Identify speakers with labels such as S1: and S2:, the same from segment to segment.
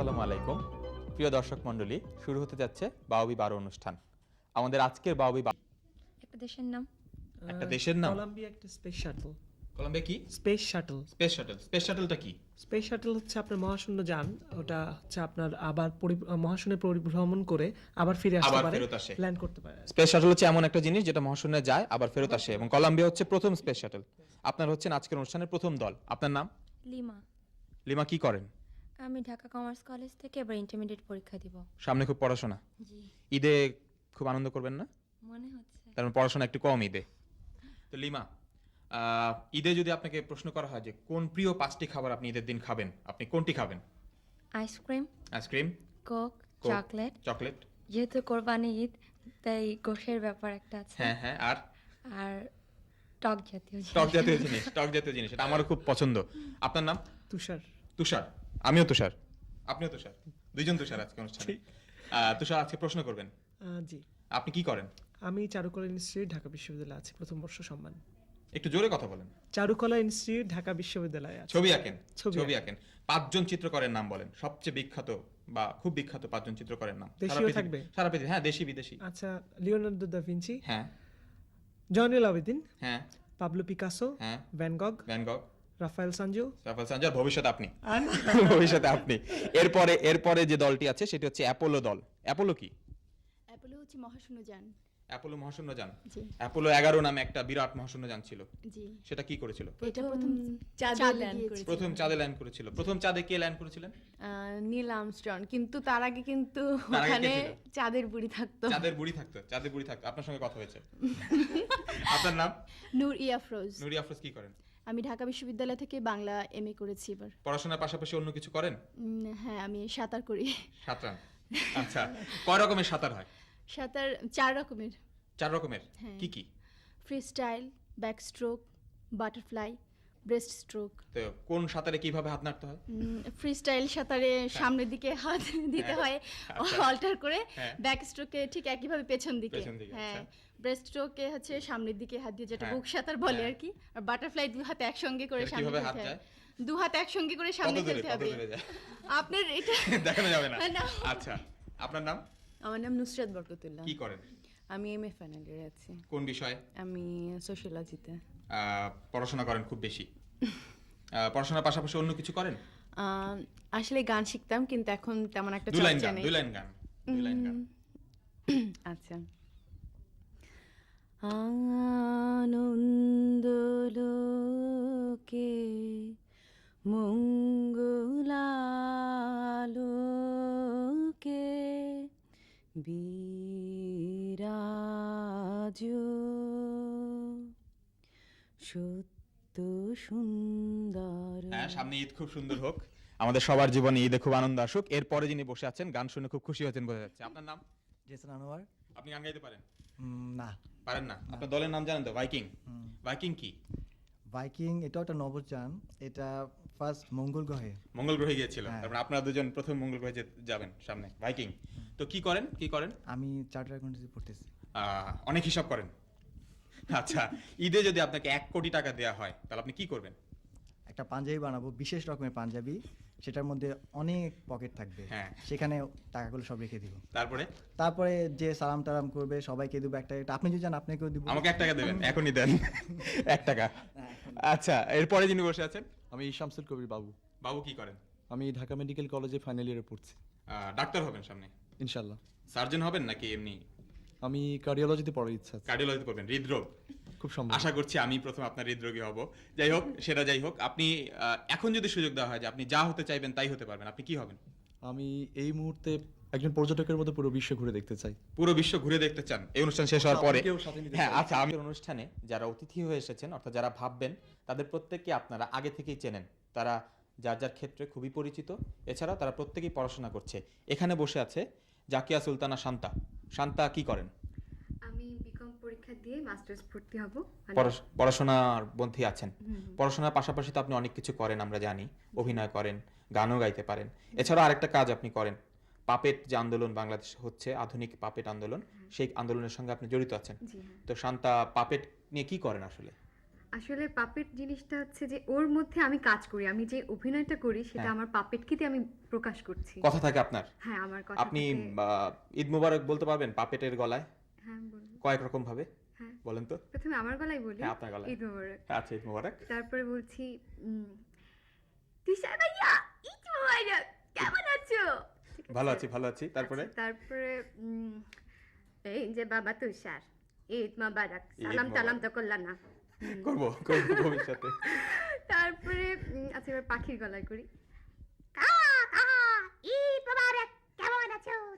S1: আসসালামু আলাইকুম। প্রিয় দর্শক মণ্ডলী শুরু হতে যাচ্ছে বাউবি বারো অনুষ্ঠান। আমাদের আজকের বাউবি
S2: একটা দেশের নাম।
S1: একটা দেশের নাম?
S3: কলম্বিয়া একটা স্পেস শাটল
S1: কলম্বিয়া কি?
S3: Space shuttle
S1: space shuttle space শাটলটা কি?
S3: স্পেস শাটল হচ্ছে আপনার মহাশূন্য যান। ওটা হচ্ছে আপনার আবার মহাশূন্যে পরিভ্রমণ করে আবার ফিরে আসতে পারে ল্যান্ড করতে পারে।
S1: স্পেস শাটল হচ্ছে এমন একটা জিনিস যেটা মহাশূন্যে যায় আবার ফেরত আসে এবং কলম্বিয়া হচ্ছে প্রথম স্পেস শাটল আপনার হচ্ছেন আজকের অনুষ্ঠানের প্রথম দল। আপনার নাম?
S2: লিমা।
S1: লিমা কি করেন?
S2: আমি ঢাকা কমার্স কলেজ থেকে এবার ইন্টারমিডিয়েট পরীক্ষা দিব।
S1: সামনে খুব পড়াশোনা?
S2: জি।
S1: ঈদে খুব আনন্দ করবেন না?
S2: মনে হচ্ছে।
S1: তার মানে পড়াশোনা একটু কম ঈদে। তো লিমা আহ, ঈদে যদি আপনাকে প্রশ্ন করা হয় যে কোন প্রিয় পাঁচটি খাবার আপনি ঈদের দিন খাবেন আপনি কোনটি খাবেন?
S2: Ice cream
S1: ice cream
S2: coke
S1: Coke,
S2: chocolate.
S1: Chocolate.
S2: যেহেতু কোরবানি ঈদ তাই গোশের ব্যাপার একটা আছে।
S1: হ্যাঁ হ্যাঁ আর?
S2: আর টক জাতীয় জিনিস।
S1: টক জাতীয় জিনিস টক জাতীয় জিনিস এটা আমারও খুব পছন্দ। আপনার নাম?
S3: তুষার।
S1: তুষার। আমিও তুষার। আপনিও তুষার। দুইজন তুষার আজকে অনুষ্ঠানে। তুষার আজকে প্রশ্ন করবেন।
S3: জি।
S1: আপনি কি করেন?
S3: আমি চারুকলা ইনস্টিটিউট ঢাকা বিশ্ববিদ্যালয়ে আছি। প্রথম বর্ষ সম্মান।
S1: একটু জোরে কথা বলেন।
S3: চারুকলা ইনস্টিটিউট ঢাকা বিশ্ববিদ্যালয়ে আছে।
S1: ছবি আঁকেন।
S3: ছবি
S1: আঁকেন। পাঁচজন চিত্রকরের নাম বলেন। সবচেয়ে বিখ্যাত বা খুব বিখ্যাত পাঁচজন চিত্রকরের নাম। সারা
S3: দেশীয় থাকবে?
S1: সারা পৃথিবী। হ্যাঁ দেশি বিদেশি।
S3: আচ্ছা লিওনার্দো দা ভিঞ্চি।
S1: হ্যাঁ।
S3: জয়নুল আবেদিন।
S1: হ্যাঁ।
S3: Pablo Picasso.
S1: হ্যাঁ।
S3: Van Gogh
S1: Van Gogh.
S3: Raphael Sanzio
S1: Raphael Sanzio ভবিষ্যৎ আপনি। ভবিষ্যতে আপনি। এরপরে এরপরে যে দলটি আছে সেটি হচ্ছে অ্যাপোলো দল। অ্যাপোলো কি?
S4: অ্যাপোলো হচ্ছে মহাশূন্য যান
S1: অ্যাপোলো মহাশূন্য যান অ্যাপোলো এগারো নামে একটা বিরাট মহাশূন্য যান ছিল সেটা কি করেছিল?
S4: এটা প্রথম
S5: চাঁদে ল্যান্ড
S4: গিয়েছিল।
S1: প্রথম চাঁদে ল্যান্ড করেছিল। প্রথম চাঁদে কে ল্যান্ড করেছিলেন?
S5: Neil Armstrong. কিন্তু তার আগে কিন্তু ওখানে চাঁদের বুড়ি থাকতো।
S1: চাঁদের বুড়ি থাকতো চাঁদের বুড়ি থাকতো। আপনার সঙ্গে কথা হয়েছে। আপনার নাম?
S4: নূর ইয়াফরোজ।
S1: নুরি আফরোজ কি করেন?
S4: আমি ঢাকা বিশ্ববিদ্যালয় থেকে বাংলা এমএ করেছি এবার।
S1: পড়াশোনার পাশাপাশি অন্য কিছু করেন?
S4: উম, হ্যাঁ আমি সাঁতার করি।
S1: সাঁতার? আচ্ছা কয় রকমের সাঁতার হয়?
S4: সাঁতার চার রকমের।
S1: চার রকমের?
S4: হ্যাঁ।
S1: কি কি?
S4: Freestyle backstroke butterfly breaststroke
S1: তো কোন সাঁতারে কীভাবে হাত নাড়তে হয়?
S4: ফ্রি স্টাইল সাঁতারে সামনের দিকে হাত দিতে
S1: হ্যাঁ।
S4: হয়
S1: আচ্ছা।
S4: অল্টার করে
S1: হ্যাঁ।
S4: ব্যাক স্ট্রোকে ঠিক একইভাবে পেছন দিকে।
S1: পেছন দিকে,
S4: হ্যাঁ।
S1: আচ্ছা।
S4: ব্রেস্ট স্ট্রোকে হচ্ছে সামনের দিকে হাত দিয়ে যেটা
S1: হ্যাঁ।
S4: বুক সাঁতার বলে
S1: হ্যাঁ।
S4: আর কি আর বাটারফ্লাই দু হাত একসঙ্গে করে সামনে
S1: হাত যায়?
S4: দু হাত একসঙ্গে করে সামনে ফেলতে হবে। আপনার এটা
S1: দেখানো যাবে না।
S4: না।
S1: আচ্ছা আপনার নাম?
S5: আমার নাম নুসরাত বরকতুল্লাহ।
S1: কি করেন?
S5: আমি এম এ ফাইনাল ইয়ারে আছি।
S1: কোন বিষয়ে?
S5: আমি সোশিয়োলজিতে
S1: পড়াশোনা করেন খুব বেশি। পড়াশোনার পাশাপাশি অন্য কিছু করেন?
S5: আসলে গান শিখতাম কিন্তু এখন তেমন একটা
S1: দুই
S5: চর্চা নেই।
S1: দুই লাইন গান দুই লাইন গান।
S5: আচ্ছা। আনন্দ লোকে মঙ্গলালোকে বিরাজ সত্য সুন্দর
S1: হ্যাঁ সামনে ঈদ খুব সুন্দর হোক। আমাদের সবার জীবনে ঈদে খুব আনন্দ আসুক। এরপরে যিনি বসে আছেন গান শুনে খুব খুশি হয়েছেন বোঝা যাচ্ছে। আপনার নাম?
S6: জেসন আনোয়ার।
S1: আপনি গান গাইতে পারেন?
S6: না।
S1: পারেন না। আপনার দলের নাম জানেন তো ভাইকিং। ভাইকিং কি?
S6: ভাইকিং এটাও একটা নবযান এটা ফার্স্ট মঙ্গল গ্রহে।
S1: মঙ্গল গ্রহে গিয়েছিল।
S6: হ্যাঁ।
S1: তারপরে আপনারা দুজন প্রথম মঙ্গল গ্রহে যাবেন সামনে ভাইকিং। তো কি করেন? কি করেন?
S6: আমি চার্টার অ্যাকাউন্টেন্সি পড়তেছি।
S1: অনেক হিসাব করেন। আচ্ছা ঈদে যদি আপনাকে এক কোটি টাকা দেওয়া হয় তাহলে আপনি কি করবেন?
S6: একটা পাঞ্জাবি বানাবো বিশেষ রকমের পাঞ্জাবি সেটার মধ্যে অনেক পকেট থাকবে।
S1: হ্যাঁ।
S6: সেখানে টাকাগুলো সব রেখে দিব।
S1: তারপরে?
S6: তারপরে যে সালাম টালাম করবে সবাইকে দেবো একটা একটা আপনি যদি চান আপনাকেও দিব।
S1: আমাকে এক টাকা দেবেন এখনই দেন। এক টাকা। আচ্ছা এরপরে যিনি বসে আছেন?
S7: আমি শামসুল কবির বাবু।
S1: বাবু কি করেন?
S7: আমি ঢাকা মেডিকেল কলেজে ফাইনাল ইয়ারে পড়ছি।
S1: ডাক্তার হবেন সামনে?
S7: ইনশাল্লাহ
S1: সার্জন হবেন নাকি এমনি?
S7: আমি কার্ডিওলজিতে পড়ার ইচ্ছা আছে।
S1: কার্ডিওলজি পড়বেন হৃদরোগ।
S7: খুব সম্ভব
S1: আশা করছি আমি প্রথম আপনার হৃদরোগী হব। যাই হোক সেটা যাই হোক আপনি এখন যদি সুযোগ দেওয়া হয় যে আপনি যা হতে চাইবেন তাই হতে পারবেন আপনি কি হবেন?
S7: আমি এই মুহূর্তে একজন পর্যটকের মতো পুরো বিশ্ব ঘুরে দেখতে চাই।
S1: পুরো বিশ্ব ঘুরে দেখতে চান। এই অনুষ্ঠান শেষ হওয়ার পরে। হ্যাঁ আচ্ছা আমি অনুষ্ঠানে যারা অতিথি হয়ে এসেছেন অর্থাৎ যারা ভাববেন তাদের প্রত্যেককে আপনারা আগে থেকেই চেনেন। তারা যার যার ক্ষেত্রে খুবই পরিচিত। এছাড়াও তারা প্রত্যেকেই পড়াশোনা করছে। এখানে বসে আছে জাকিয়া সুলতানা শান্তা। শান্তা কি করেন?
S2: পরীক্ষা দিয়ে মাস্টার্স ভর্তি হব। মানে
S1: পড়াশোনার মধ্যে আছেন। পড়াশোনার পাশাপাশি তো আপনি অনেক কিছু করেন আমরা জানি। অভিনয় করেন গানও গাইতে পারেন। এছাড়াও আরেকটা কাজ আপনি করেন। পাপেট যে আন্দোলন বাংলাদেশ হচ্ছে আধুনিক পাপেট আন্দোলন সেই আন্দোলনের সঙ্গে আপনি জড়িত আছেন।
S2: হ্যাঁ।
S1: তো শান্তা পাপেট নিয়ে কি করেন আসলে?
S2: আসলে পাপেট জিনিসটা হচ্ছে যে ওর মধ্যে আমি কাজ করি। আমি যে অভিনয়টা করি সেটা
S1: হ্যাঁ।
S2: আমার পাপেটকে দিয়ে আমি প্রকাশ করছি।
S1: কথা থাকে আপনার?
S2: হ্যাঁ আমার কথা
S1: আপনি ঈদ মুবারক বলতে পারবেন পাপেটের গলায়?
S2: হ্যাঁ
S1: কয়েক রকম ভাবে?
S2: হ্যাঁ
S1: বলেন তো।
S2: প্রথমে আমার গলায় বলি।
S1: হ্যাঁ আপনার গলায়।
S2: ঈদ মোবারক।
S1: আচ্ছা ঈদ মুবারক।
S2: তারপরে বলছি তুষার ভাইয়া ঈদ মোবারক কেমন আছো?
S1: ভালো
S2: আছি
S1: ভালো আছি। তারপরে?
S2: আচ্ছা, তারপরে উম, এই যে বাবা তুষার ঈদ মোবারক। সালাম টালাম তো করলাম না।
S1: করব করব ভবিষ্যতে।
S2: তারপরে আচ্ছা এবার পাখির গলায় করি কা কা ঈদ মোবারক কেমন আছো তুষার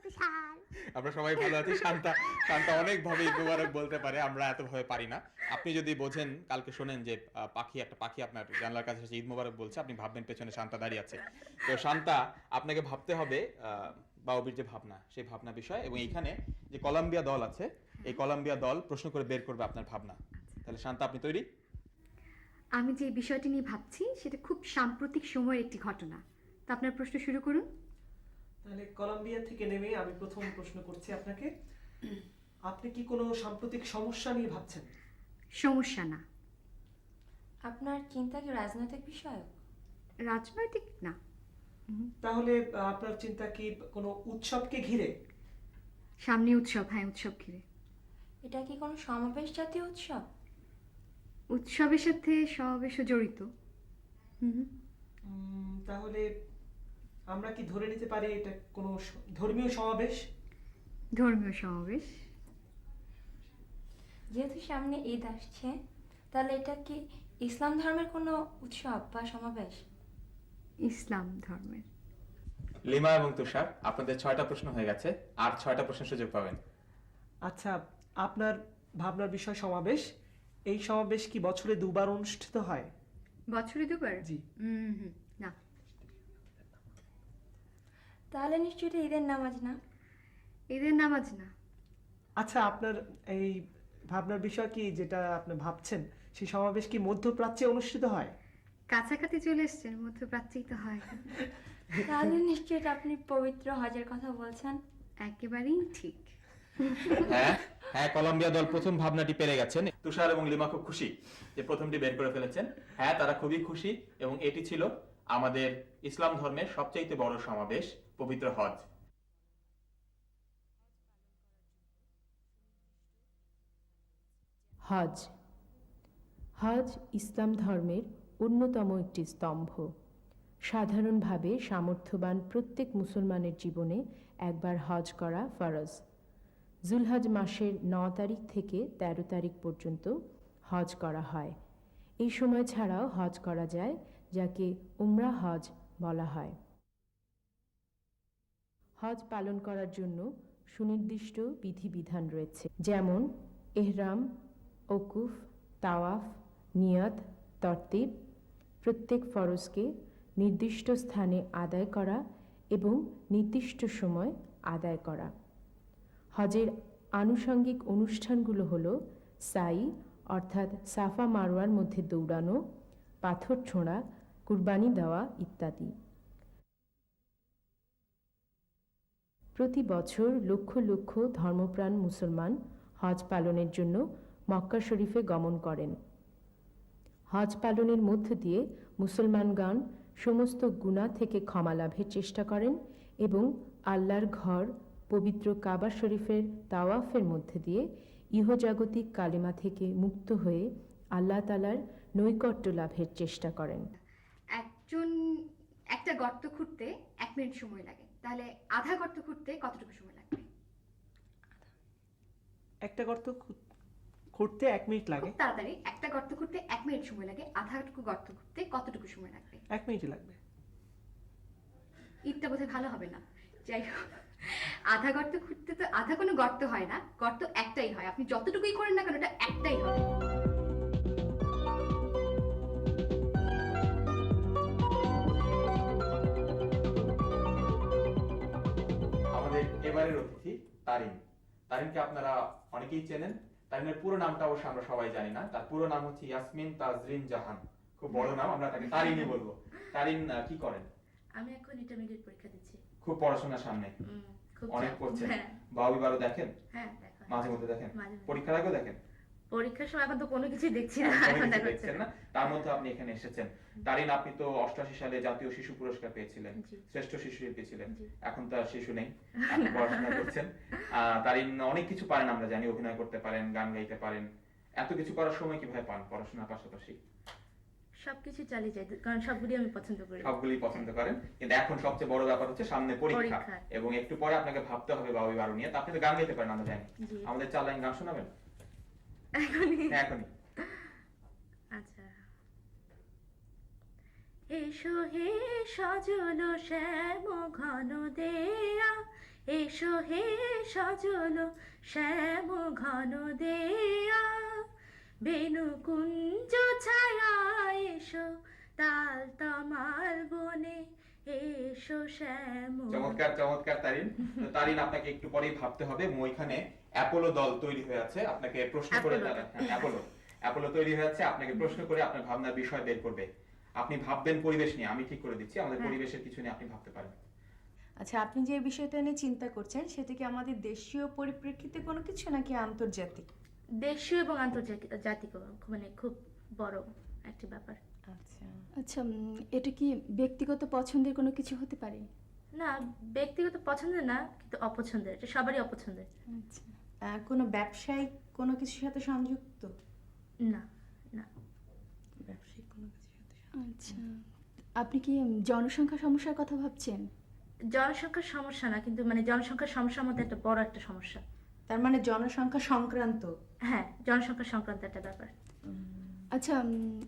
S1: আমরা সবাই ভালো আছি। শান্তা শান্তা অনেক ভাবে মুবারক বলতে পারে আমরা এত ভাবে পারি না। আপনি যদি বোঝেন কালকে শোনেন যে পাখি একটা পাখি আপনার জানলার কাছে এসে ঈদ মুবারক বলছে আপনি ভাববেন পেছনে শান্তা দাঁড়িয়ে আছে। তো শান্তা আপনাকে ভাবতে হবে আহ, বাউবির যে ভাবনা সেই ভাবনা বিষয় এবং এখানে যে কলম্বিয়া দল আছে এই কলম্বিয়া দল প্রশ্ন করে বের করবে আপনার ভাবনা। তাহলে শান্তা আপনি তৈরি?
S2: আমি যে বিষয়টি নিয়ে ভাবছি সেটা খুব সাম্প্রতিক সময়ের একটি ঘটনা। তো আপনার প্রশ্ন শুরু করুন।
S3: তাহলে কলম্বিয়া থেকে নেমে আমি প্রথম প্রশ্ন করছি আপনাকে। আপনি কি কোনো সাম্প্রতিক সমস্যা নিয়ে ভাবছেন?
S2: সমস্যা না।
S8: আপনার চিন্তা কি রাজনৈতিক বিষয়ক
S2: রাজনৈতিক না।
S3: তাহলে আপনার চিন্তা কি কোনো উৎসবকে ঘিরে?
S2: সামনে উৎসব হ্যাঁ উৎসব ঘিরে।
S8: এটা কি কোনো সমাবেশ জাতীয় উৎসব?
S2: উৎসবের সাথে সমাবেশও জড়িত।
S3: তাহলে আমরা কি ধরে নিতে পারি এটা কোনো ধর্মীয় সমাবেশ?
S2: ধর্মীয় সমাবেশ।
S8: যেহেতু সামনে ঈদ আসছে তাহলে এটা কি ইসলাম ধর্মের কোনো উৎসব বা সমাবেশ?
S2: ইসলাম ধর্মের।
S1: লিমা এবং তুষার আপনাদের ছয়টা প্রশ্ন হয়ে গেছে আর ছয়টা প্রশ্নের সুযোগ পাবেন।
S3: আচ্ছা আপনার ভাবনার বিষয় সমাবেশ। এই সমাবেশ কি বছরে দুবার অনুষ্ঠিত হয়?
S2: বছরে দুবার?
S3: জি।
S2: হুম হুম না
S8: তাহলে নিশ্চয়ই এটা ঈদের নামাজ না?
S2: ঈদের নামাজ না।
S3: আচ্ছা আপনার এই ভাবনার বিষয় কি যেটা আপনি ভাবছেন সেই সমাবেশ কি মধ্যপ্রাচ্যে অনুষ্ঠিত হয়?
S2: কাছাকাছি চলে এসছেন মধ্যপ্রাচ্যেই তো হয়।
S8: তাহলে নিশ্চয়ই এটা আপনি পবিত্র হজের কথা বলছেন।
S2: একেবারেই ঠিক।
S1: হ্যাঁ হ্যাঁ কলম্বিয়া দল প্রথম ভাবনাটি পেরে গেছেন। তুষার এবং লিমা খুব খুশি যে প্রথমটি বের করে ফেলেছেন। হ্যাঁ তারা খুবই খুশি এবং এটি ছিল আমাদের ইসলাম ধর্মের সবচাইতে বড় সমাবেশ। পবিত্র হজ।
S9: হজ। হজ ইসলাম ধর্মের অন্যতম একটি স্তম্ভ। সাধারণভাবে সামর্থ্যবান প্রত্যেক মুসলমানের জীবনে একবার হজ করা ফরজ। জুলহজ মাসের ন তারিখ থেকে ১৩ তারিখ পর্যন্ত হজ করা হয়। এই সময় ছাড়াও হজ করা যায়, যাকে উমরা হজ বলা হয়। হজ পালন করার জন্য সুনির্দিষ্ট বিধিবিধান রয়েছে। যেমন এহরাম, ওকুফ, তাওয়াফ, নিয়ত, তরতিব প্রত্যেক ফরজকে নির্দিষ্ট স্থানে আদায় করা এবং নির্দিষ্ট সময় আদায় করা। হজের আনুষঙ্গিক অনুষ্ঠানগুলো হলো সাই, অর্থাৎ সাফা মারোয়ার মধ্যে দৌড়ানো, পাথর ছোঁড়া, কুরবানি দেওয়া ইত্যাদি। প্রতি বছর লক্ষ লক্ষ ধর্মপ্রাণ মুসলমান হজ পালনের জন্য মক্কা শরীফে গমন করেন। হজ পালনের মধ্য দিয়ে মুসলমানগণ সমস্ত গুনাহ থেকে ক্ষমা লাভের চেষ্টা করেন এবং আল্লাহর ঘর পবিত্র কাবা শরীফের তাওয়াফের মধ্যে দিয়ে ইহজাগতিক কালিমা থেকে মুক্ত হয়ে আল্লাহ তালার নৈকট্য লাভের চেষ্টা করেন।
S2: একজন, একটা গর্ত খুঁড়তে এক মিনিট সময় লাগে। তাহলে আধা গর্ত খুঁড়তে কতটুকু সময় লাগবে?
S3: একটা গর্ত খুঁড়তে এক মিনিট লাগে।
S2: খুব তাড়াতাড়ি একটা গর্ত খুঁড়তে এক মিনিট সময় লাগে। আধাটুকু গর্ত খুঁড়তে কতটুকু সময় লাগবে?
S3: এক মিনিটই লাগবে।
S2: ঈদটা বোধহয় ভালো হবে না। যাই হোক আধা গর্ত খুঁড়তে তো আধা কোনো গর্ত হয় না। গর্ত একটাই হয়। আপনি যতটুকুই করেন না কেন ওটা একটাই হবে।
S1: এবারের অতিথি তারিন। তারিনকে আপনারা অনেকেই চেনেন। তারিনের পুরো নামটা অবশ্য আমরা সবাই জানি না। তার পুরো নাম হচ্ছে ইয়াসমিন তাজরিন জাহান। খুব বড় নাম আমরা তাকে তারিনই বলব। তারিন কি করেন?
S8: আমি এখন ইন্টারমিডিয়েট পরীক্ষা দিচ্ছি।
S1: খুব পড়াশোনার সামনে। অনেক পড়ছেন
S8: হ্যাঁ।
S1: বাবু বারো দেখেন?
S8: হ্যাঁ
S1: মাঝে মধ্যে দেখেন। পরীক্ষার আগেও দেখেন?
S10: পরীক্ষার সময় এখন তো কোনো কিছু দেখছি না। এখন
S1: দেখছেন না। তার মধ্যে আপনি এখানে এসেছেন। তারিন আপনি তো অষ্টআশি সালে জাতীয় শিশু পুরস্কার পেয়েছিলেন শ্রেষ্ঠ শিশু শিল্পী ছিলেন। এখন তো আর শিশু নেই আপনি পড়াশোনা করছেন। তারিন অনেক কিছু পারেন আমরা জানি অভিনয় করতে পারেন গান গাইতে পারেন। এত কিছু করার সময় কীভাবে পান পড়াশোনার পাশাপাশি?
S10: সবকিছু চালিয়ে যাই কারণ সবগুলি আমি পছন্দ করি।
S1: সবগুলি পছন্দ করেন কিন্তু এখন সবচেয়ে বড় ব্যাপার হচ্ছে সামনে পরীক্ষা। এবং একটু পরে আপনাকে ভাবতে হবে বাবু বারো নিয়ে আপনি তো গান গাইতে পারেন আমরা জানি। আমাদের চার লাইন গান শোনাবেন?
S10: এখনই।
S1: হ্যাঁ এখনই
S10: আচ্ছা এসো হে সজল শ্যাম ঘন দেয়া। এসো হে সজল শ্যাম ঘন দেয়া। বেনু কুঞ্জ ছায়া এসো তাল তমাল বনে। এসো শ্যাম।
S1: চমৎকার চমৎকার তারিন। তারিন আপনাকে একটু পরেই ভাবতে হবে। ওইখানে অ্যাপোলো দল তৈরি হয়ে আছে। আপনাকে প্রশ্ন করে হ্যাঁ, অ্যাপোলো। অ্যাপোলো তৈরি হয়ে আছে। আপনাকে প্রশ্ন করে আপনার ভাবনার বিষয় বের করবে। আপনি ভাববেন পরিবেশ নিয়ে আমি ঠিক করে দিচ্ছি আমাদের
S10: হ্যাঁ।
S1: পরিবেশের কিছু নিয়ে আপনি ভাবতে পারেন।
S11: আচ্ছা আপনি যে বিষয়টা নিয়ে চিন্তা করছেন সেটা কি আমাদের দেশীয় পরিপ্রেক্ষিতে কোনো কিছু নাকি আন্তর্জাতিক?
S10: দেশীয় এবং আন্তর্জাতিক জাতিক মানে খুব বড় একটি ব্যাপার।
S11: আচ্ছা।
S4: আচ্ছা এটা কি ব্যক্তিগত পছন্দের কোনো কিছু হতে পারে?
S10: না ব্যক্তিগত পছন্দের না কিন্তু অপছন্দের এটা সবারই অপছন্দের।
S4: আচ্ছা।
S11: কোনো ব্যবসায়িক কোনো কিছুর সাথে সংযুক্ত?
S10: না না
S11: ব্যবসায়িক কোনো কিছুর সাথে
S4: আচ্ছা। আপনি কি জনসংখ্যা সমস্যার কথা ভাবছেন?
S10: জনসংখ্যার সমস্যা না কিন্তু মানে জনসংখ্যার সমস্যার মধ্যে একটা বড় একটা সমস্যা।
S11: তার মানে জনসংখ্যা সংক্রান্ত?
S10: হ্যাঁ জনসংখ্যা সংক্রান্ত একটা ব্যাপার।
S4: আচ্ছা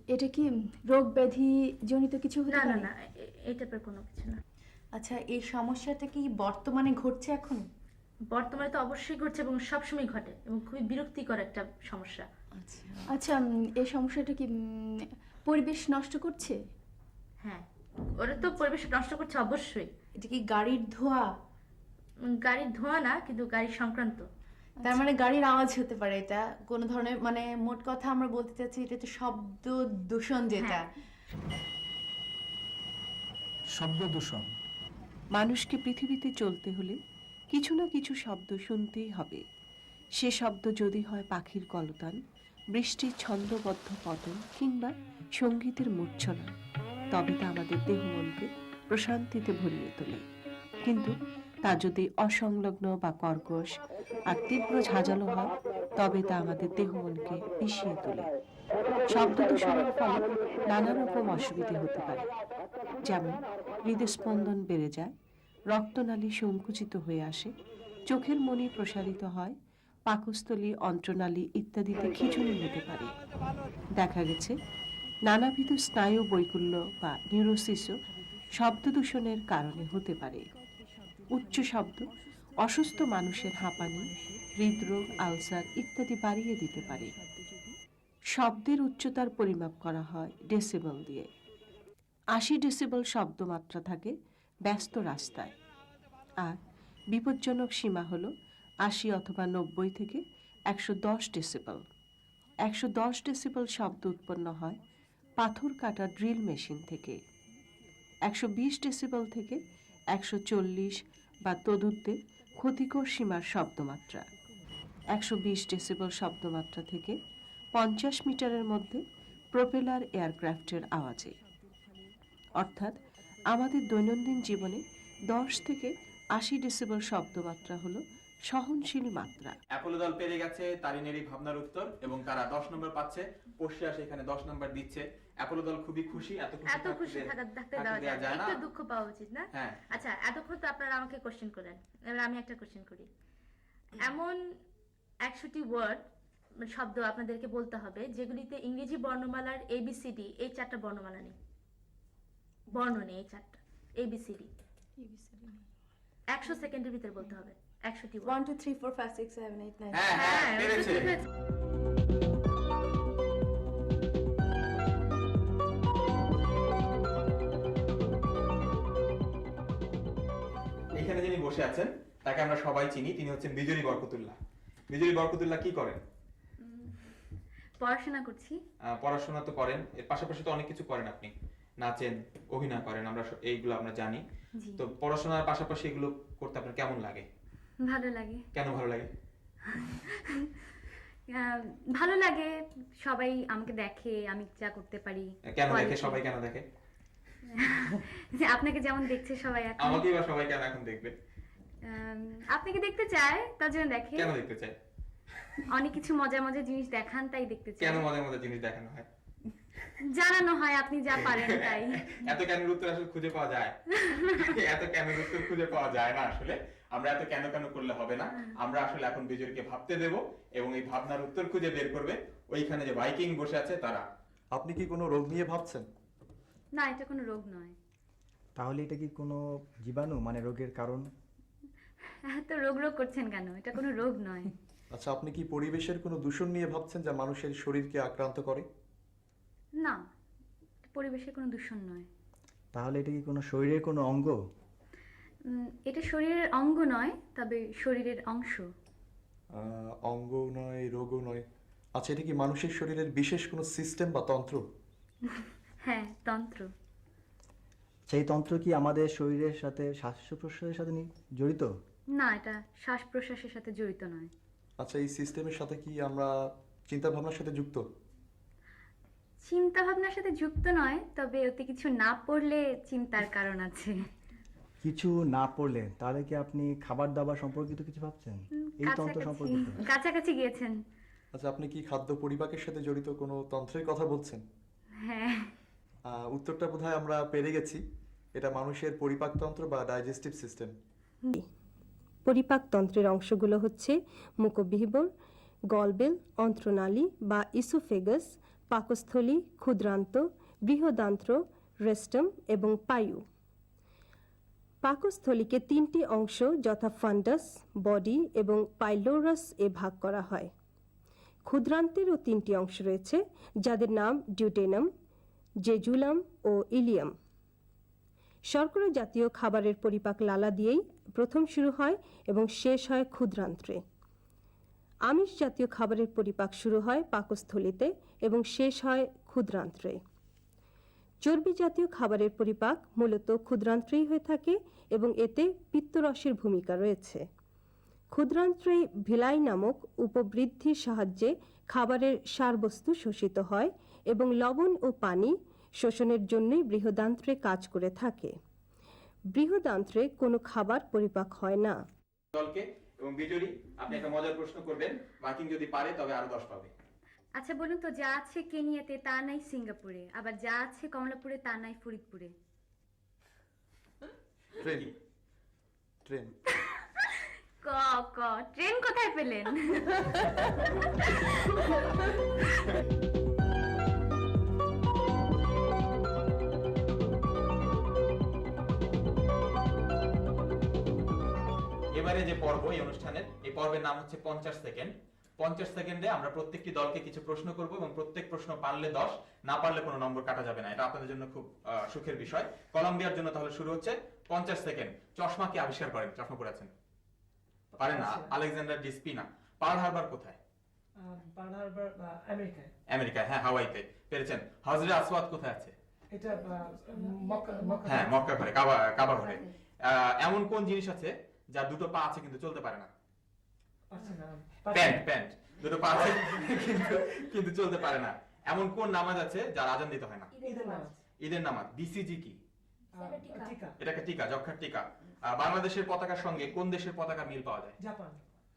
S4: এটা কি রোগ ব্যাধি জনিত কিছু হতে
S10: না না না এ- এই কোনো কিছু না।
S11: আচ্ছা এই সমস্যাটা কি বর্তমানে ঘটছে এখন?
S10: বর্তমানে তো অবশ্যই ঘটছে এবং সবসময় ঘটে এবং খুবই বিরক্তিকর একটা সমস্যা।
S11: আচ্ছা।
S4: আচ্ছা এই সমস্যাটা কি পরিবেশ নষ্ট করছে?
S10: হ্যাঁ ওরা তো পরিবেশ নষ্ট করছে অবশ্যই।
S11: এটা কি গাড়ির ধোঁয়া?
S10: গাড়ির ধোঁয়া না কিন্তু গাড়ি সংক্রান্ত।
S11: তার মানে গাড়ির আওয়াজ হতে পারে এটা। কোন ধরনের মানে মোট কথা আমরা বলতে চাচ্ছি এটা তো শব্দ দূষণ যেটা।
S12: শব্দ দূষণ।
S13: মানুষকে পৃথিবীতে চলতে হলে কিছু না কিছু শব্দ শুনতেই হবে। সে শব্দ যদি হয় পাখির কলতান বৃষ্টির ছন্দবদ্ধ পতন কিংবা সঙ্গীতের মূর্ছনা, তবে তা আমাদের দেহ মনকে প্রশান্তিতে ভরিয়ে তোলে। কিন্তু তা যদি অসংলগ্ন বা কর্কশ আর তীব্র ঝাঁঝালো হয়, তবে তা আমাদের দেহ মনকে পিষিয়ে তোলে। শব্দ দূষণের ফলে নানা রকম অসুবিধে হতে পারে। যেমন হৃদস্পন্দন বেড়ে যায়, রক্তনালী সংকুচিত হয়ে আসে, চোখের মনি প্রসারিত হয় পাকস্থলী, অন্ত্রনালী ইত্যাদিতে খিঁচুনি হতে পারে। দেখা গেছে, নানাবিধ স্নায়ু বৈকুল্য বা নিউরোসিসও শব্দ দূষণের কারণে হতে পারে। উচ্চ শব্দ, অসুস্থ মানুষের হাঁপানি, হৃদরোগ, আলসার ইত্যাদি বাড়িয়ে দিতে পারে। শব্দের উচ্চতার পরিমাপ করা হয় ডেসিবেল দিয়ে। আশি ডেসিবেল শব্দমাত্রা থাকে ব্যস্ত রাস্তায়। আর বিপজ্জনক সীমা হলো আশি অথবা নব্বই থেকে একশো দশ ডেসিবেল একশো দশ ডেসিবেল শব্দ উৎপন্ন হয় পাথর কাটা ড্রিল মেশিন থেকে। একশো বিশ ডেসিবেল থেকে একশো চল্লিশ বা তদুর্ধে ক্ষতিকর সীমার শব্দমাত্রা। একশো বিশ ডেসিবেল শব্দমাত্রা থেকে পঞ্চাশ মিটারের মধ্যে প্রোপেলার এয়ারক্রাফটের আওয়াজে। অর্থাৎ আমাদের দৈনন্দিন জীবনে দশ থেকে আশি ডেসিবেল শব্দমাত্রা হলো সহনশীল মাত্রা।
S1: অ্যাপোলো দল পেরে গেছে তারিনের এই ভাবনার উত্তর এবং তারা দশ নম্বর পাচ্ছে। পড়শিয়া সেখানে দশ নম্বর দিচ্ছে। অ্যাপোলো দল খুবই খুশি এত খুশি
S10: এত খুশি থাকতে দেওয়া যায় না। একটু দুঃখ পাওয়া উচিত না?
S1: হ্যাঁ।
S10: আচ্ছা এতক্ষণ তো আপনারা আমাকে কোশ্চেন করলেন। এবার আমি একটা কোশ্চেন করি। এমন একশোটি ওয়ার্ড শব্দ আপনাদেরকে বলতে হবে যেগুলিতে ইংরেজি বর্ণমালার এবিসিডি এই চারটা বর্ণমালা নেই। বর্ণ নেই এই চারটা। এবিসিডি একশো সেকেন্ডের ভিতরে বলতে হবে। একশোটি
S11: one two three four five six seven eight nine
S1: হ্যাঁ পেরেছে। এখানে যিনি বসে আছেন তাকে আমরা সবাই চিনি তিনি হচ্ছেন বিজয়ী বরকতুল্লাহ। বিজয়ী বরকতুল্লাহ কি করেন?
S10: পড়াশোনা করছি।
S1: পড়াশোনা তো করেন এর পাশাপাশি তো অনেক কিছু করেন আপনি। নাচেন অভিনয় করেন আমরা এইগুলো আমরা জানি। তো পড়াশোনার পাশাপাশি এগুলো করতে আপনার কেমন লাগে?
S10: ভালো লাগে।
S1: কেন ভালো লাগে?
S14: ভালো লাগে সবাই আমাকে দেখে আমি যা করতে পারি
S1: কেন দেখে? সবাই কেন দেখে?
S14: যে আপনাকে যেমন দেখছে সবাই এখন।
S1: আমাকেই বা সবাই কেন এখন দেখবে?
S14: আম, আপনাকে দেখতে চায় তার জন্য দেখে।
S1: কেন দেখতে চাই
S14: অনেক কিছু মজার মজার জিনিস দেখান তাই দেখতে চায়।
S1: কেন মজার মজার জিনিস দেখানো হয়?
S14: জানানো হয় আপনি যা পারেন তাই।
S1: এত কেন উত্তর আসলে খুঁজে পাওয়া যায়? এত কেন উত্তর খুঁজে পাওয়া যায় না আসলে? আমরা এত কেন কেন করলে হবে না? আমরা আসলে এখন বিজয়কে ভাবতে দেব এবং এই ভাবনার উত্তর খুঁজে বের করবে। ওইখানে যে ভাইকিং বসে আছে তারা।
S7: আপনি কি কোনো রোগ নিয়ে ভাবছেন?
S14: না এটা কোনো রোগ নয়।
S6: তাহলে এটা কি কোনো জীবাণু মানে রোগের কারণ?
S14: এত রোগ রোগ করছেন কেন? এটা কোনো রোগ নয়।
S7: আচ্ছা আপনি কি পরিবেশের কোনো দূষণ নিয়ে ভাবছেন যা মানুষের শরীরকে আক্রান্ত করে?
S14: না পরিবেশের কোনো দূষণ নয়।
S6: তাহলে এটা কি কোনো শরীরের কোনো অঙ্গ?
S14: এটা শরীরের অঙ্গ নয় তবে শরীরের অংশ।
S7: অঙ্গ নয় রোগও নয়। আচ্ছা এটা কি মানুষের শরীরের বিশেষ কোনো সিস্টেম বা তন্ত্র?
S14: হ্যাঁ তন্ত্র।
S6: সেই তন্ত্র কি আমাদের শরীরের সাথে শ্বাস প্রশ্বাসের সাথে জড়িত?
S14: না এটা শ্বাস প্রশ্বাসের সাথে জড়িত নয়।
S7: আচ্ছা এই সিস্টেমের সাথে কি আমরা চিন্তা ভাবনার সাথে যুক্ত?
S14: চিন্তা ভাবনার সাথে যুক্ত নয় তবে ওতে কিছু না পড়লে চিন্তার কারণ আছে।
S6: কিছু না পড়লে তাহলে কি আপনি খাবার দাবার সম্পর্কিত কিছু ভাবছেন? এই তন্ত্র
S14: কাছাকাছি।
S6: সম্পর্কিত।
S14: কাছাকাছি গিয়েছেন।
S7: আচ্ছা আপনি কি খাদ্য পরিপাকের সাথে জড়িত কোনো তন্ত্রের কথা বলছেন?
S14: হ্যাঁ।
S7: আহ, উত্তরটা বোধহয় আমরা পেরে গেছি। এটা মানুষের পরিপাকতন্ত্র বা ডাইজেস্টিভ সিস্টেম।
S15: পরিপাকতন্ত্রের অংশগুলো হচ্ছে মুখবিহবর গলবেল অন্ত্রনালী বা ইসোফেগাস পাকস্থলী, ক্ষুদ্রান্ত, বৃহদান্ত্র, রেস্টম এবং পায়ু। পাকস্থলীকে তিনটি অংশ যথা ফান্ডাস, বডি এবং পাইলোরাস এ ভাগ করা হয়। ক্ষুদ্রান্তেরও তিনটি অংশ রয়েছে, যাদের নাম ডিউটেনাম, জেজুলাম ও ইলিয়াম। শর্করা জাতীয় খাবারের পরিপাক লালা দিয়েই প্রথম শুরু হয় এবং শেষ হয় ক্ষুদ্রান্ত্রে। আমিষ জাতীয় খাবারের পরিপাক শুরু হয় পাকস্থলীতে এবং শেষ হয় ক্ষুদ্রান্ত্রে। চর্বি জাতীয় খাবারের পরিপাক মূলত ক্ষুদ্রান্ত্রেই হয়ে থাকে এবং এতে পিত্তরসের ভূমিকা রয়েছে। ক্ষুদ্রান্ত্রে ভিলাই নামক উপবৃদ্ধির সাহায্যে খাবারের সারবস্তু শোষিত হয় এবং লবণ ও পানি শোষণের জন্যই বৃহদান্ত্রে কাজ করে থাকে। বৃহদান্ত্রে কোনো খাবার পরিপাক হয় না।
S1: দলকে এবং বিজয়ী আপনি একটা মজার প্রশ্ন করবেন। মার্কিং যদি পারে, তবে আরও দশ পাবে।
S14: আচ্ছা বলুন তো যা আছে কেনিয়াতে তা নাই সিঙ্গাপুরে আবার যা আছে কমলাপুরে তা নাই ফরিদপুরে?
S7: ট্রেন। ট্রেন।
S14: ক ক ট্রেন কোথায় পেলেন?
S1: এবারে যে পর্ব এই অনুষ্ঠানের এই পর্বের নাম হচ্ছে পঞ্চাশ সেকেন্ড। পঞ্চাশ সেকেন্ডে আমরা প্রত্যেকটি দলকে কিছু প্রশ্ন করব এবং প্রত্যেক প্রশ্ন পারলে দশ না পারলে কোনো নম্বর কাটা যাবে না। এটা আপনাদের জন্য খুব সুখের বিষয়। কলম্বিয়ার জন্য তাহলে শুরু হচ্ছে পঞ্চাশ সেকেন্ড। চশমা কে আবিষ্কার করেন? চশমা পড়েছেন পারেন না। আলেকজান্ডার ডিসপিনা পার্ল হারবার কোথায়?
S3: পার্ল হারবার আমেরিকায়।
S1: আমেরিকায় হ্যাঁ হাওয়াইতে। পেরেছেন। হজরে আসওয়াদ কোথায় আছে?
S3: এটা মক্কা মক্কা।
S1: হ্যাঁ মক্কা ঘরে কাবা কাবা ঘরে। আহ, এমন কোন জিনিস আছে যা দুটো পা আছে কিন্তু চলতে পারে না? Pant pant. দুটো পা আছে কিন্তু কিন্তু চলতে পারে না। এমন কোন নামাজ আছে যার আজান দিতে হয় না?
S3: ঈদের নামাজ।
S1: ঈদের নামাজ। বিসিজি কি? এটাকে টিকা যক্ষার টিকা। বাংলাদেশের পতাকার সঙ্গে কোন দেশের পতাকা মিল পাওয়া যায়?
S3: জাপান।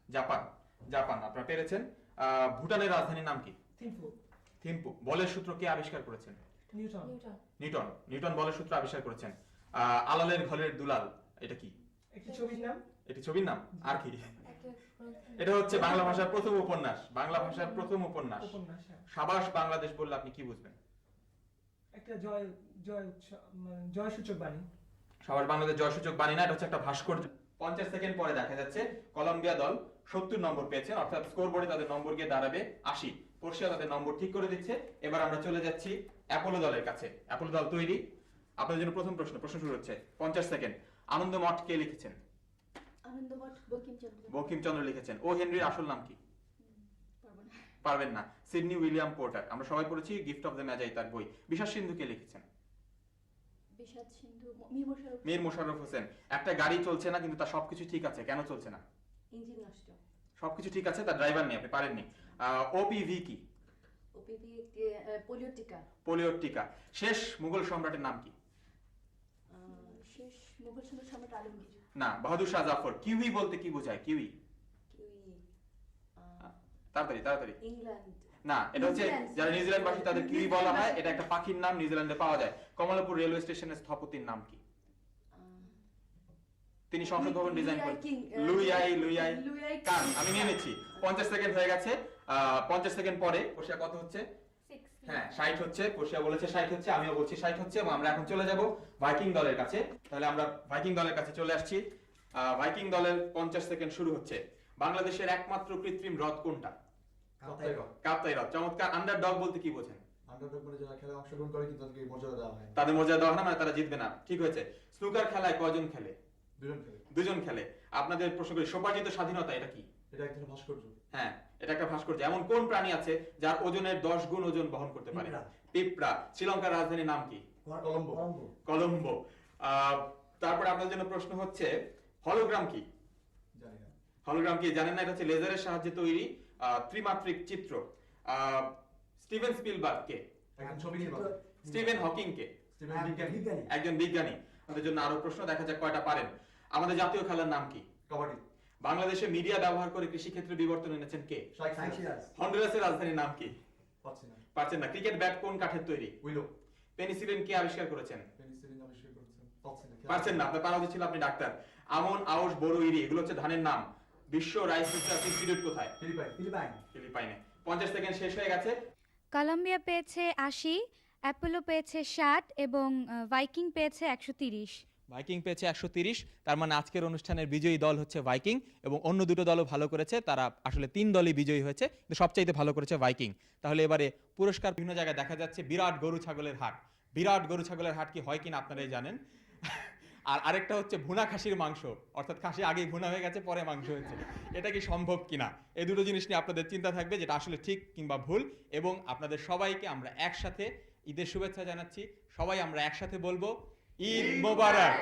S1: জাপান। জাপান আপনারা পেরেছেন? আহ, ভুটানের রাজধানীর নাম কি?
S3: থিম্পু।
S1: থিম্পু। বলের সূত্র কে আবিষ্কার করেছেন?
S3: নিউটন।
S1: নিউটন। নিউটন। বলের সূত্র আবিষ্কার করেছেন। আহ, আলালের ঘরের দুলাল এটা কি?
S3: একটি ছবির নাম?
S1: এটি ছবির নাম? আর কি? এটা হচ্ছে বাংলা ভাষার প্রথম উপন্যাস বাংলা ভাষার প্রথম উপন্যাস।
S3: হ্যাঁ।
S1: সাবাস বাংলাদেশ বললে আপনি কি বুঝবেন?
S3: একটা জয় জয় মানে জয় সূচক বাণী।
S1: সবার বাংলাদেশ জয়সূচক বাণী না এটা হচ্ছে একটা ভাস্কর্য। পঞ্চাশ সেকেন্ড পরে দেখা যাচ্ছে কলম্বিয়া দল সত্তর নম্বর পেয়েছে অর্থাৎ স্কোর বোর্ডে তাদের নম্বর গিয়ে দাঁড়াবে আশি। পর্ষিয়া তাদের নম্বর ঠিক করে দিচ্ছে এবার আমরা চলে যাচ্ছি অ্যাপোলো দলের কাছে। অ্যাপোলো দল তৈরি। আপনাদের জন্য প্রথম প্রশ্ন প্রশ্ন শুরু হচ্ছে। পঞ্চাশ সেকেন্ড। আনন্দ মঠ কে লিখেছেন?
S4: বঙ্কিমচন্দ্র
S1: বঙ্কিমচন্দ্র লিখেছেন। ও হেনরির আসল নাম কি? পারবেন না। Sydney William Porter. আমরা সবাই পড়েছি গিফট অফ দ্য ম্যাজাই তার বই। বিশাস সিন্ধু কে লিখেছেন?
S4: মীর মোশাররফ।
S1: হোসেন। একটা গাড়ি চলছে না কিন্তু তার সবকিছু ঠিক আছে। কেন চলছে না?
S4: ইঞ্জিন নষ্ট।
S1: সবকিছু ঠিক আছে তার ড্রাইভার নেই আপনি পারেননি। ওপিভি কি?
S5: ওপিভি পোলিও টিকা।
S1: শেষ মুঘল সম্রাটের নাম কি?
S5: শেষ মুঘল সম্রাট আলমগীর।
S1: না বাহাদুর শাহ জাফর কিউই বলতে কি বোঝায়? কিউই? তাড়াতাড়ি তাড়াতাড়ি।
S5: ইংল্যান্ড।
S1: না এটা হচ্ছে যারা নিউজিল্যান্ড। নিউজিল্যান্ডবাসী তাদের কিউই বলা হয় এটা একটা পাখির নাম নিউজিল্যান্ডে পাওয়া যায়। কমলাপুর রেলওয়ে স্টেশনের স্থপতির নাম কি? তিনি সংসদ ভবন ডিজাইন করেন। লুইয়াই লুইয়াই কান আমি নিয়ে নিচ্ছি পঞ্চাশ সেকেন্ড হয়ে গেছে। পঞ্চাশ সেকেন্ড পরে কোশিয়া কত হচ্ছে। হ্যাঁ ষাট হচ্ছে কোশিয়া বলেছে ষাট হচ্ছে আমিও বলছি ষাট হচ্ছে এবং আমরা এখন চলে যাব ভাইকিং দলের কাছে। তাহলে আমরা ভাইকিং দলের কাছে চলে আসছি। ভাইকিং দলের পঞ্চাশ সেকেন্ড শুরু হচ্ছে। বাংলাদেশের একমাত্র কৃত্রিম হ্রদ কোনটা?
S7: কাপ্তাই হ্রদ।
S1: চমৎকার। আন্ডার ডগ বলতে কি বোঝেন? তাদের মর্যাদা দেওয়া হয় না মানে তারা জিতবে না। ঠিক হয়েছে। স্নুকার খেলায় কয়জন খেলে?
S7: দুজন খেলে।
S1: আপনাদের প্রশ্ন করি সোপার্জিত স্বাধীনতা এটা কি?
S7: এটা ভাস্কর্য।
S1: হ্যাঁ। এটা একটা ভাস্কর্য। এমন কোন প্রাণী আছে যার ওজনের দশ গুণ ওজন বহন করতে পারে?
S6: পিঁপড়া।
S1: শ্রীলঙ্কার রাজধানীর নাম কি?
S7: কলম্বো।
S6: কলম্বো।
S1: তারপর আপনাদের জন্য প্রশ্ন হচ্ছে হলোগ্রাম কি? হলোগ্রাম কি? জানেন না এটা হচ্ছে লেজারের সাহায্যে তৈরি আহ, ত্রিমাত্রিক চিত্র। আহ, স্টিভেন স্পিলবার্গ কে?
S7: ছবি
S1: স্টিভেন হকিং কে?
S7: বিজ্ঞানী।
S1: একজন বিজ্ঞানী। আমাদের জন্য আরও প্রশ্ন দেখা যাক কয়টা পারেন। আমাদের জাতীয় খেলার নাম কি?
S7: কাবাডি।
S1: বাংলাদেশে মিডিয়া ব্যবহার করে কৃষিক্ষেত্রে বিবর্তন এনেছেন কে? হন্ডুরাসের রাজধানীর নাম কি? পারছেন না। ক্রিকেট ব্যাট কোন কাঠের তৈরি?
S7: উইলো।
S1: পেনিসিলিন কে আবিষ্কার করেছেন?
S7: পেনিসিলিন আবিষ্কার করেছেন।
S1: পারছেন না। আপনার পারা উচিত ছিল আপনি ডাক্তার। আমন আউশ বড় ইরি এগুলো হচ্ছে ধানের নাম। বিশ্ব রাইস রিসার্চ ইনস্টিটিউট কোথায়?
S7: ফিলিপাইন।
S6: ফিলিপাইন।
S1: ফিলিপাইনে। পঞ্চাশ সেকেন্ড শেষ হয়ে গেছে।
S4: কলম্বিয়া পেয়েছে আশি অ্যাপোলো পেয়েছে ষাট এবং ভাইকিং পেয়েছে একশো তিরিশ।
S1: ভাইকিং পেয়েছে একশো তার মানে আজকের অনুষ্ঠানের বিজয়ী দল হচ্ছে ভাইকিং এবং অন্য দুটো দলও ভালো করেছে, তারা আসলে তিন দলই বিজয়ী হয়েছে, কিন্তু সবচাইতে ভালো করেছে ভাইকিং। তাহলে এবারে পুরস্কার বিভিন্ন জায়গায় দেখা যাচ্ছে বিরাট গরু ছাগলের হাট। বিরাট গরু ছাগলের হাট কি হয় কিনা আপনারাই জানেন। আর আরেকটা হচ্ছে ভুনা খাসির মাংস, অর্থাৎ খাসি আগেই ভুনা হয়ে গেছে, পরে মাংস হয়েছে। এটা কি সম্ভব কিনা? এই দুটো জিনিস নিয়ে আপনাদের চিন্তা থাকবে যেটা আসলে ঠিক কিংবা ভুল এবং আপনাদের সবাইকে আমরা একসাথে ঈদের শুভেচ্ছা জানাচ্ছি। সবাই আমরা একসাথে বলব ঈদ মোবারক